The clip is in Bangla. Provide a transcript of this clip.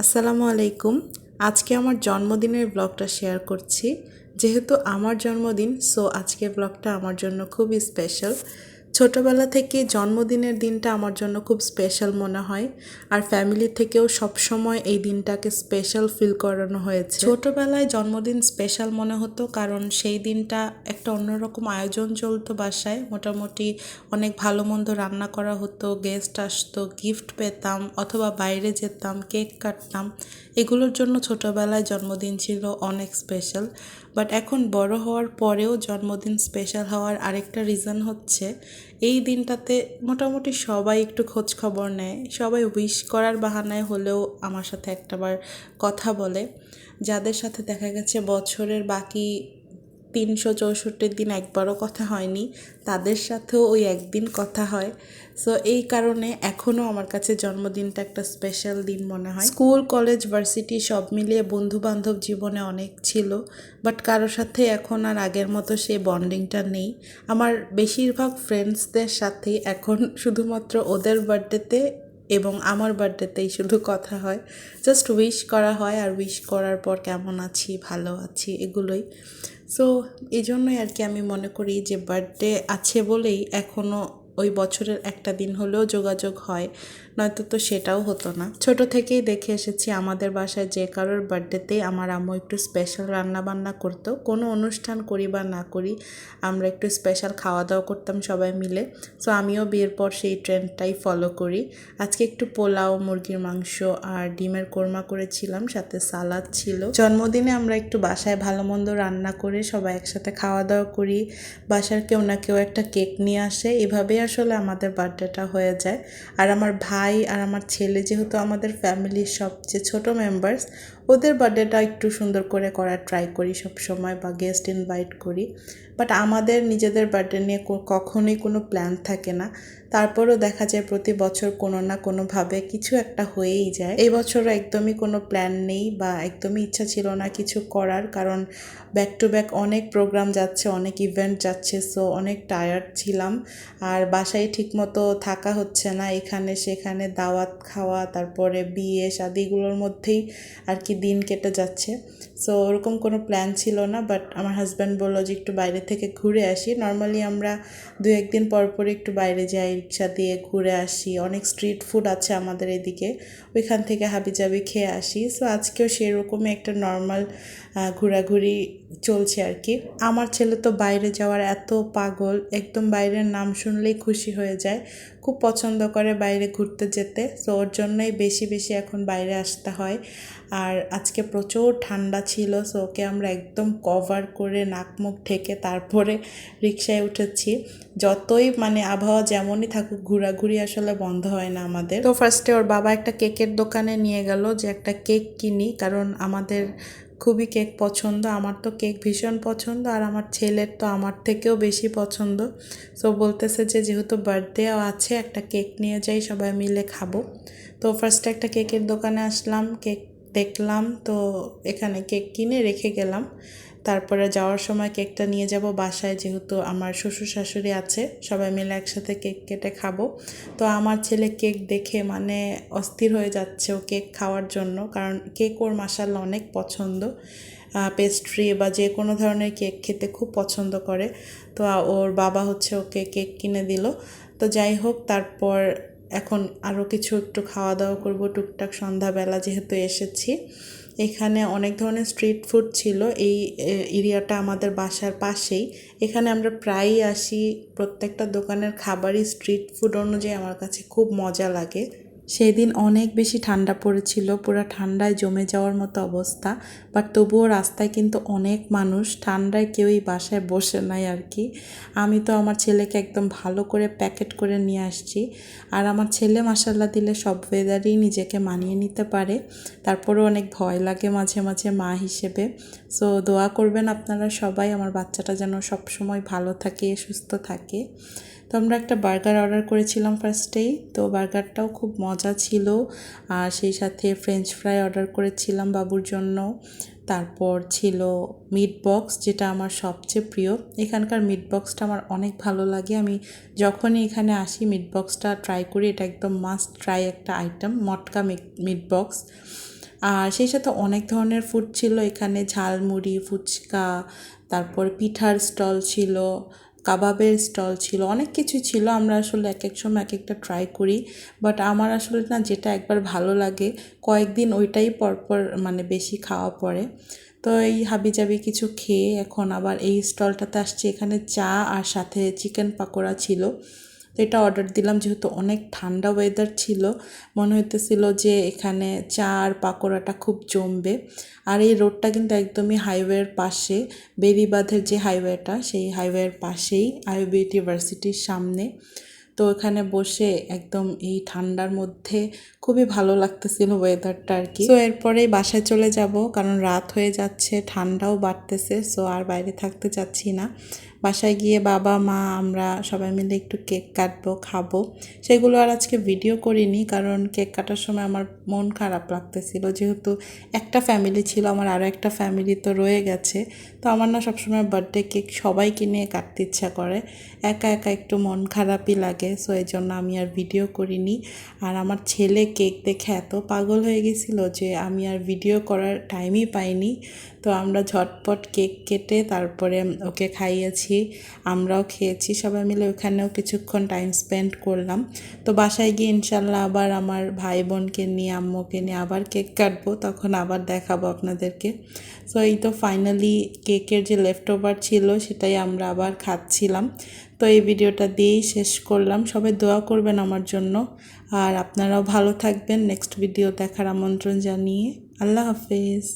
আসসালামু আলাইকুম। আজকে আমার জন্মদিনের ব্লগটা শেয়ার করছি। যেহেতু আমার জন্মদিন সো আজকের ব্লগটা আমার জন্য খুব স্পেশাল ছোটবেলা থেকে জন্মদিনের দিনটা আমার জন্য খুব স্পেশাল মনে হয়। আর ফ্যামিলি থেকেও সবসময় এই দিনটাকে স্পেশাল ফিল করানো হয়েছে। ছোটবেলায় জন্মদিন স্পেশাল মনে হতো কারণ সেই দিনটা একটা অন্যরকম আয়োজন চলতো বাসায়। মোটামুটি অনেক ভালো মন্দ রান্না করা হতো গেস্ট আসতো গিফট পেতাম অথবা বাইরে যেতাম কেক কাটতাম। এগুলোর জন্য ছোটবেলায় জন্মদিন ছিল অনেক স্পেশাল বাট এখন বড় হওয়ার পরেও জন্মদিন স্পেশাল হওয়ার আরেকটা রিজন হচ্ছে, এই দিনটাতে মোটামুটি সবাই একটু খোঁজ খবর নেয়। সবাই উইশ করার বাহানায় হলেও আমার সাথে একটাবার কথা বলে। যাদের সাথে দেখা গেছে বছরের বাকি তিনশো চৌষট্টির দিন একবারও কথা হয়নি। তাদের সাথেও ওই একদিন কথা হয়। সো এই কারণে এখনও আমার কাছে জন্মদিনটা একটা স্পেশাল দিন মনে হয়। স্কুল কলেজ ভার্সিটি সব মিলিয়ে বন্ধু বান্ধব জীবনে অনেক ছিল। বাট কারোর সাথে এখন আর আগের মতো সেই বন্ডিংটা নেই। আমার বেশিরভাগ ফ্রেন্ডসদের সাথেই এখন শুধুমাত্র ওদের বার্থডেতে এবং আমার বার্থডেতেই শুধু কথা হয়। জাস্ট উইশ করা হয় আর উইশ করার পর কেমন আছি, ভালো আছি, এগুলোই। সো এই জন্যই আর কি আমি মনে করি যে বার্থডে আছে বলেই এখনও ওই বছরের একটা দিন হলেও যোগাযোগ হয়, নয়তো তো সেটাও হতো না। ছোট থেকেই দেখে এসেছি আমাদের বাসায় যে কারোর বার্থডেতেই আমার আম্মু একটু স্পেশাল রান্না বান্না করতো। কোনো অনুষ্ঠান করি বা না করি, আমরা একটু স্পেশাল খাওয়া দাওয়া করতাম সবাই মিলে। সো আমিও বিয়ের পর সেই ট্রেন্ডটাই ফলো করি। আজকে একটু পোলাও, মুরগির মাংস আর ডিমের কোরমা করেছিলাম, সাথে সালাদ ছিল। জন্মদিনে আমরা একটু বাসায় ভালো মন্দ রান্না করে সবাই একসাথে খাওয়া দাওয়া করি। বাসার কেউ না কেউ একটা কেক নিয়ে আসে। এভাবেই আসলে আমাদের বার্থডেটা হয়ে যায়। আর আমার ভাই আর আমার ছেলে যেহেতু আমাদের ফ্যামিলির সবচেয়ে ছোট মেম্বার্স ওদের বার্থডেটা একটু সুন্দর করে করার ট্রাই করি সব সময় বা গেস্ট ইনভাইট করি। বাট আমাদের নিজেদের বার্থডে নিয়ে কখনোই কোনো প্ল্যান থাকে না। তারপরেও দেখা যায় প্রতি বছর কোনো না কোনোভাবে কিছু একটা হয়েই যায়। এই বছরও একদমই কোনো প্ল্যান নেই বা একদমই ইচ্ছা ছিল না কিছু করার কারণ ব্যাক টু ব্যাক অনেক প্রোগ্রাম যাচ্ছে, অনেক ইভেন্ট যাচ্ছে সো অনেক টায়ার্ড ছিলাম। আর বাসায় ঠিকমতো থাকা হচ্ছে না, এখানে সেখানে দাওয়াত খাওয়া, তারপরে বিয়ে শাদিগুলোর মধ্যেই আর কি দিন কেটে যাচ্ছে। সো ওরকম কোনো প্ল্যান ছিল না বাট আমার হাজব্যান্ড বলল যে একটু বাইরে থেকে ঘুরে আসি। নর্মালি আমরা দু একদিন পর পর একটু বাইরে যাই, রিক্সা দিয়ে ঘুরে আসি। অনেক স্ট্রিট ফুড আছে আমাদের এদিকে, ওইখান থেকে হাবিজাবি খেয়ে আসি। সো আজকেও সেরকমই একটা নর্মাল ঘোরাঘুরি চলছে আর কি। আমার ছেলে তো বাইরে যাওয়ার এত পাগল, একদম বাইরের নাম শুনলেই খুশি হয়ে যায়। খুব পছন্দ করে বাইরে ঘুরতে যেতে। সো ওর জন্যই বেশি বেশি এখন বাইরে আসতে হয়। আর আজকে প্রচুর ঠান্ডা ছিল সো ওকে আমরা একদম কভার করে নাক মুখ তারপরে রিক্সায় উঠেছি। যতই মানে আবহাওয়া যেমনই থাকুক, ঘোরাঘুরি আসলে বন্ধ হয় না আমাদের। তো ফার্স্টে ওর বাবা একটা কেকের দোকানে নিয়ে গেল যে একটা কেক কিনি, কারণ আমাদের খুবই কেক পছন্দ। আমার তো কেক ভীষণ পছন্দ আর আমার ছেলের তো আমার থেকেও বেশি পছন্দ। সো বলতেছে যে যেহেতু বার্থডেও আছে, একটা কেক নিয়ে যাই, সবাই মিলে খাব। তো ফার্স্টে একটা কেকের দোকানে আসলাম, কেক দেখলাম তো এখানে কেক কিনে রেখে গেলাম। তারপরে যাওয়ার সময় কেকটা নিয়ে যাব বাসায়, যেহেতু আমার শ্বশুর শাশুড়ি আছে, সবাই মিলে একসাথে কেক কেটে খাব। তো আমার ছেলে কেক দেখে মানে অস্থির হয়ে যাচ্ছে ও কেক খাওয়ার জন্য, কারণ কেক ওর মাসাল্লা অনেক পছন্দ। পেস্ট্রি বা যে কোনো ধরনের কেক খেতে খুব পছন্দ করে। তো ওর বাবা হচ্ছে ওকে কেক কিনে দিল। তো যাই হোক, তারপর এখন আরও কিছু একটু খাওয়া দাওয়া করব, টুকটাক সন্ধ্যাবেলা যেহেতু এসেছি। এখানে অনেক ধরনের স্ট্রিট ফুড ছিল, এই এরিয়াটা আমাদের বাসার পাশেই। এখানে আমরা প্রায়ই আসি, প্রত্যেকটা দোকানের খাবারই স্ট্রিট ফুড অনুযায়ী আমার কাছে খুব মজা লাগে। সেই দিন অনেক বেশি ঠান্ডা পড়েছিল, পুরো ঠান্ডায় জমে যাওয়ার মতো অবস্থা। বাট তবুও রাস্তায় কিন্তু অনেক মানুষ, ঠান্ডায় কেউই বাসায় বসে নাই আর কি। আমি তো আমার ছেলেকে একদম ভালো করে প্যাকেট করে নিয়ে আসছি। আর আমার ছেলে মাসাল্লা দিলে সব ওয়েদারই নিজেকে মানিয়ে নিতে পারে। তারপরেও অনেক ভয় লাগে মাঝে মাঝে মা হিসেবে। সো দোয়া করবেন আপনারা সবাই, আমার বাচ্চাটা যেন সবসময় ভালো থাকে, সুস্থ থাকে। তো আমরা একটা বার্গার অর্ডার করেছিলাম ফার্স্টেই তো বার্গারটাও খুব মজা ছিল। আর সেই সাথে ফ্রেঞ্চ ফ্রাই অর্ডার করেছিলাম বাবুর জন্য। তারপর ছিল মিট বক্স যেটা আমার সবচেয়ে প্রিয়। এখানকার মিট বক্সটা আমার অনেক ভালো লাগে। আমি যখনই এখানে আসি মিট বক্সটা ট্রাই করি, এটা একদম মাস্ট ট্রাই একটা আইটেম মটকা মিট বক্স আর সেই সাথে অনেক ধরনের ফুড ছিল এখানে, ঝালমুড়ি, ফুচকা, তারপর পিঠার স্টল ছিল। কাবাবের স্টল ছিল, অনেক কিছু ছিল, আমরা আসলে এক এক সময় এক একটা ট্রাই করি বাট আমার আসলে না যেটা একবার ভালো লাগে, কয়েকদিন ওইটাই পরপর মানে বেশি খাওয়া পড়ে তো এই হাবি হাবিজাবি কিছু খেয়ে এখন আবার এই স্টলটাতে আসছি, এখানে চা আর সাথে চিকেন পাকোড়া ছিল। তো এটা অর্ডার দিলাম, যেহেতু অনেক ঠান্ডা ওয়েদার ছিল, মনে হইতেছিল যে এখানে চা আর পাকোড়াটা খুব জমবে। আর এই রোডটা কিন্তু একদমই হাইওয়ের পাশে বেরিবাঁধের যে হাইওয়েটা সেই হাইওয়ের পাশেই আইবি ইউনিভার্সিটির সামনে। তো এখানে বসে একদম এই ঠান্ডার মধ্যে খুবই ভালো লাগতেছিল ওয়েদারটা আর কি। তো এরপরেই বাসায় চলে যাব, কারণ রাত হয়ে যাচ্ছে, ঠান্ডাও বাড়তেছে সো আর বাইরে থাকতে চাচ্ছি না। বাসায় গিয়ে বাবা, মা, আমরা সবাই মিলে একটু কেক কাটবো, খাব। সেগুলো আর আজকে ভিডিও করিনি কারণ কেক কাটার সময় আমার মন খারাপ লাগতেছিল। যেহেতু একটা ফ্যামিলি ছিল, আমার আরও একটা ফ্যামিলি তো রয়ে গেছে। তো আমার না সবসময় বার্থডে কেক সবাইকে নিয়ে কাটতে ইচ্ছা করে। একা একা একটু মন খারাপই লাগে সো এই জন্য আমি আর ভিডিও করিনি। আর আমার ছেলে কেক দেখে এত পাগল হয়ে গেছিল যে আমি আর ভিডিও করার টাইমই পাইনি। তো আমরা ঝটপট কেক কেটে তারপরে ওকে খাইয়েছি। আমরাও খেয়েছি, সবাই মিলে ওখানেও কিছুক্ষণ টাইম স্পেন্ড করলাম। তো বাসায় গিয়ে ইনশাল্লাহ আবার আমার ভাই বোনকে নিয়ে, আম্মুকে নিয়ে আবার কেক কাটবো, তখন আবার দেখাবো আপনাদেরকে। সো এই তো ফাইনালি কেকের যে লেফট ওভার ছিল, সেটাই আমরা আবার খাচ্ছিলাম। তো এই ভিডিওটা দিয়েই শেষ করলাম। সবাই দোয়া করবেন আমার জন্য। আর আপনারাও ভালো থাকবেন। নেক্সট ভিডিও দেখার আমন্ত্রণ জানিয়ে। আল্লাহ হাফেজ।